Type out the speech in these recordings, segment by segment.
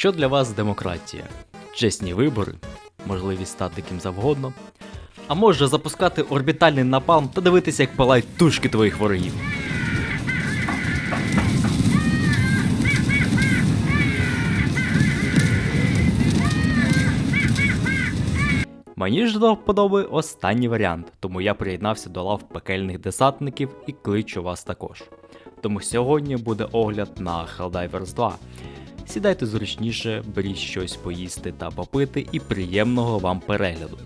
Що для вас демократія? Чесні вибори, можливість стати ким завгодно. А може запускати орбітальний напалм та дивитися, як палають тушки твоїх ворогів. Мені ж до вподоби останній варіант, тому я приєднався до лав пекельних десантників і кличу вас також. Тому сьогодні буде огляд на Helldivers 2. Сідайте зручніше, беріть щось поїсти та попити і приємного вам перегляду.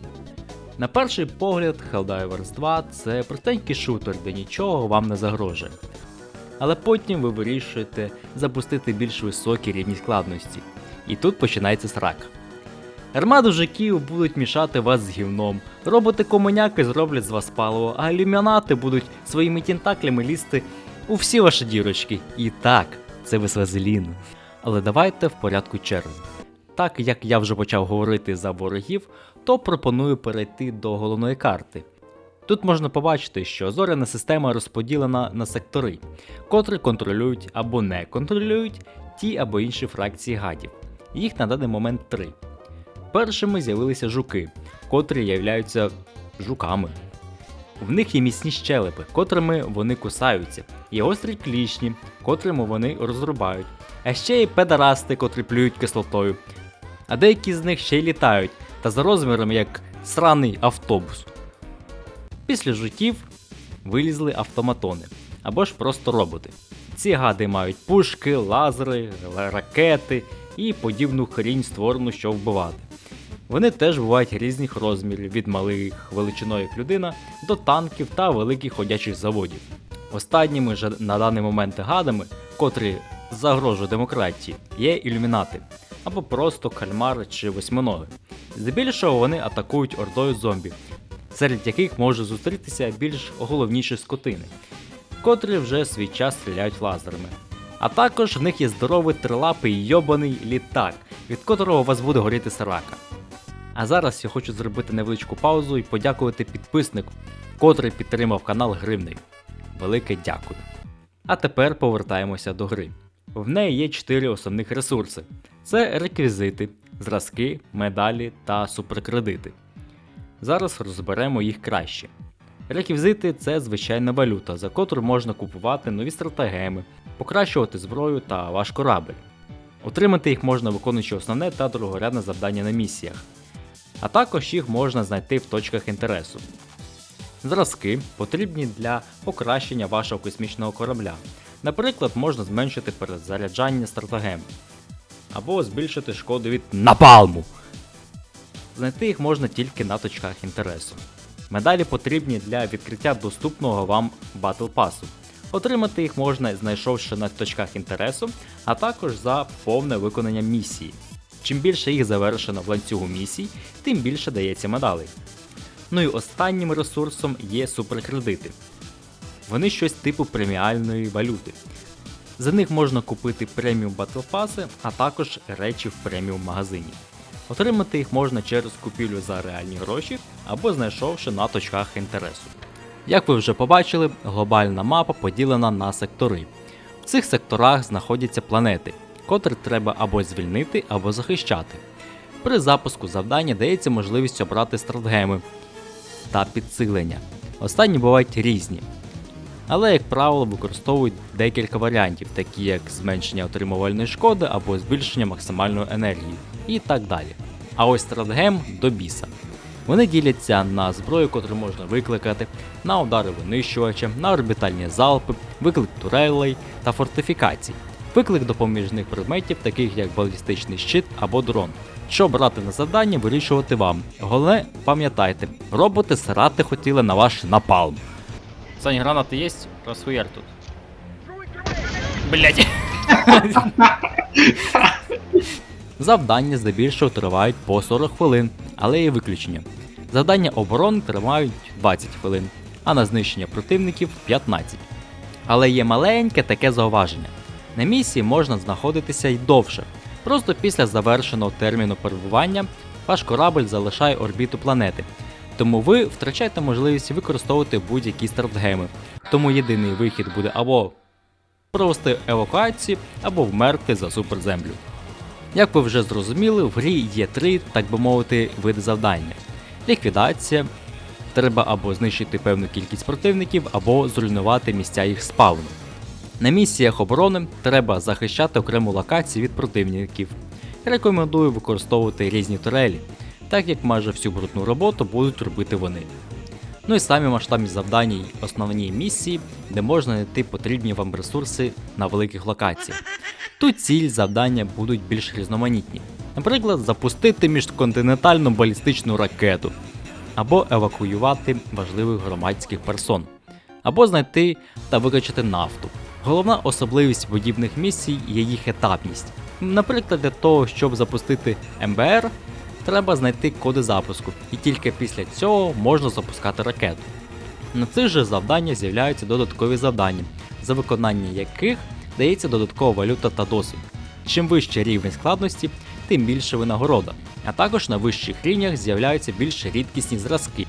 На перший погляд, Helldivers 2 це простенький шутер, де нічого вам не загрожує. Але потім ви вирішуєте запустити більш високі рівні складності. І тут починається срака. Армаду жуків будуть мішати вас з гівном, роботи-комуняки зроблять з вас паливо, а ілюмінати будуть своїми тентаклями лізти у всі ваші дірочки. І так, це весь вазелін. Але давайте в порядку черги. Так як я вже почав говорити за ворогів, то пропоную перейти до головної карти. Тут можна побачити, що зоряна система розподілена на сектори, котрі контролюють або не контролюють ті або інші фракції гадів. Їх на даний момент три. Першими з'явилися жуки, котрі являються жуками. В них є міцні щелепи, котрими вони кусаються, є гострі клішні, котрими вони розрубають, а ще є педарасти, котрі плюють кислотою. А деякі з них ще й літають, та за розміром як сраний автобус. Після жуків вилізли автоматони або ж просто роботи. Ці гади мають пушки, лазери, ракети і подібну хрінь створену, що вбивати. Вони теж бувають різних розмірів від малих величиною як людина до танків та великих ходячих заводів. Останніми ж на даний момент гадами, котрі загрожують демократії, є ілюмінати або просто кальмари чи восьминоги. Здебільшого вони атакують ордою зомбі, серед яких може зустрітися більш головніші скотини, котрі вже свій час стріляють лазерами. А також в них є здоровий трилапий йобаний літак, від котрого у вас буде горіти сарака. А зараз я хочу зробити невеличку паузу і подякувати підписнику, котрий підтримав канал Гривний. Велике дякую. А тепер повертаємося до гри. В неї є 4 основних ресурси: це реквізити, зразки, медалі та суперкредити. Зараз розберемо їх краще. Реквізити це звичайна валюта, за котру можна купувати нові стратегеми, покращувати зброю та ваш корабель. Отримати їх можна виконуючи основне та другорядне завдання на місіях а також їх можна знайти в точках інтересу. Зразки потрібні для покращення вашого космічного корабля. Наприклад, можна зменшити перезаряджання стратегем або збільшити шкоду від напалму. Знайти їх можна тільки на точках інтересу. Медалі потрібні для відкриття доступного вам Battle Pass. Отримати їх можна, знайшовши на точках інтересу, а також за повне виконання місії. Чим більше їх завершено в ланцюгу місій, тим більше дається медалей. Ну і останнім ресурсом є суперкредити. Вони щось типу преміальної валюти. За них можна купити преміум батлпаси, а також речі в преміум магазині. Отримати їх можна через купівлю за реальні гроші або знайшовши на точках інтересу. Як ви вже побачили, глобальна мапа поділена на сектори. В цих секторах знаходяться планети, котрі треба або звільнити, або захищати. При запуску завдання дається можливість обрати стратегеми та підсилення. Останні бувають різні. Але, як правило, використовують декілька варіантів, такі як зменшення отримувальної шкоди або збільшення максимальної енергії і так далі. А ось стратегем до біса. Вони діляться на зброю, котру можна викликати, на удари винищувача, на орбітальні залпи, виклик турелей та фортифікацій виклик допоміжних предметів, таких як балістичний щит або дрон. Що брати на завдання, вирішувати вам. Головне, пам'ятайте, роботи срати хотіли на ваш напалм. Сань, гранати є? Розхуяр тут. Блять. Завдання здебільшого тривають по 40 хвилин, але є виключення. Завдання оборони тривають 20 хвилин, а на знищення противників 15. Але є маленьке таке зауваження. На місії можна знаходитися й довше. Просто після завершеного терміну перебування ваш корабль залишає орбіту планети. Тому ви втрачаєте можливість використовувати будь-які стратегеми. Тому єдиний вихід буде або провести евакуацію, або вмерти за суперземлю. Як ви вже зрозуміли, в грі є три, так би мовити, види завдання: ліквідація. Треба або знищити певну кількість противників, або зруйнувати місця їх спавну. На місіях оборони треба захищати окрему локацію від противників. Рекомендую використовувати різні турелі, так як майже всю брудну роботу будуть робити вони. Ну і самі масштабні завдання й основні місії, де можна знайти потрібні вам ресурси на великих локаціях. Тут ціль завдання будуть більш різноманітні. Наприклад, запустити міжконтинентальну балістичну ракету, або евакуювати важливих громадських персон, або знайти та викачати нафту. Головна особливість подібних місій є їх етапність. Наприклад, для того, щоб запустити МБР, треба знайти коди запуску, і тільки після цього можна запускати ракету. На цих же завдання з'являються додаткові завдання, за виконання яких дається додаткова валюта та досвід. Чим вищий рівень складності, тим більше винагорода. А також на вищих рівнях з'являються більш рідкісні зразки.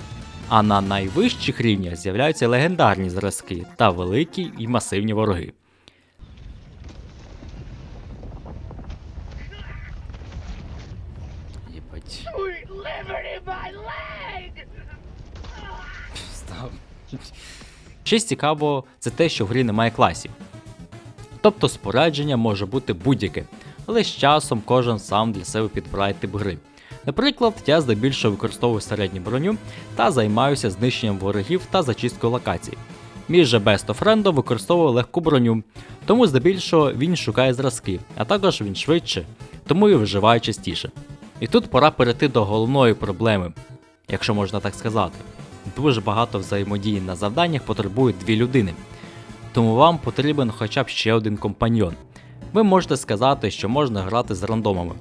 А на найвищих рівнях з'являються легендарні зразки та великі і масивні вороги. Єбать. Щось цікаво, це те, що в грі немає класів. Тобто спорядження може бути будь-яке, але з часом кожен сам для себе підбирає тип гри. Наприклад, я здебільшого використовую середню броню та займаюся знищенням ворогів та зачисткою локацій. Мій же Best of Random використовує легку броню, тому здебільшого він шукає зразки, а також він швидше, тому і виживає частіше. І тут пора перейти до головної проблеми, якщо можна так сказати. Дуже багато взаємодії на завданнях потребують дві людини, тому вам потрібен хоча б ще один компаньйон. Ви можете сказати, що можна грати з рандомами,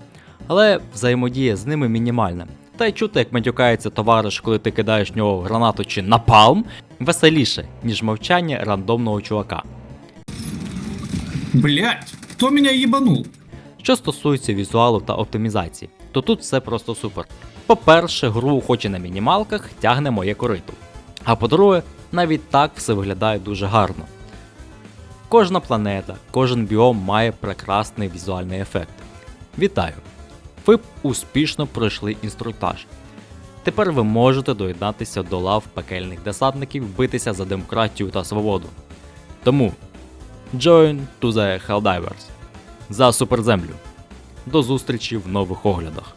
але взаємодія з ними мінімальна. Та й чути, як матюкається товариш, коли ти кидаєш в нього гранату чи напалм, веселіше, ніж мовчання рандомного чувака. Блять, кто меня ебанул? Що стосується візуалу та оптимізації, то тут все просто супер. По-перше, гру хоч і на мінімалках тягне моє корито. А по-друге, навіть так все виглядає дуже гарно. Кожна планета, кожен біом має прекрасний візуальний ефект. Вітаю! Ви успішно пройшли інструктаж. Тепер ви можете доєднатися до лав пекельних десантників, битися за демократію та свободу. Тому join to the Helldivers за суперземлю. До зустрічі в нових оглядах.